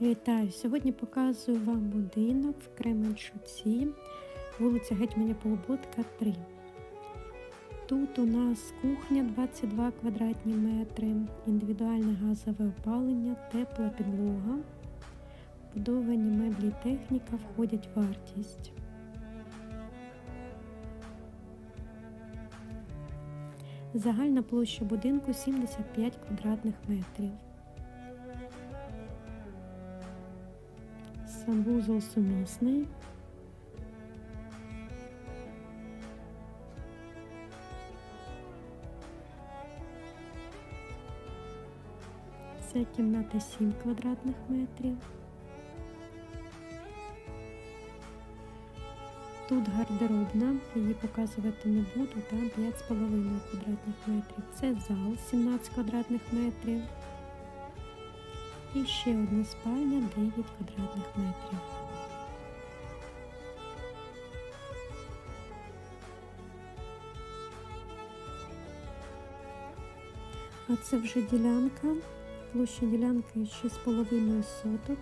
Вітаю! Сьогодні показую вам будинок в Кременчуці, вулиця Гетьманя Полуботка, 3. Тут у нас кухня 22 квадратні метри, індивідуальне газове опалення, тепла підлога. Будовані меблі техніка входять в вартість. Загальна площа будинку 75 квадратних метрів. Санвузол сумісний. Це кімната 7 квадратних метрів. Тут гардеробна, її показувати не буду, там 5,5 квадратних метрів. Це зал 17 квадратних метрів. І ще одна спальня 9 квадратних метрів. А це вже ділянка. Площа ділянки 6,5 соток.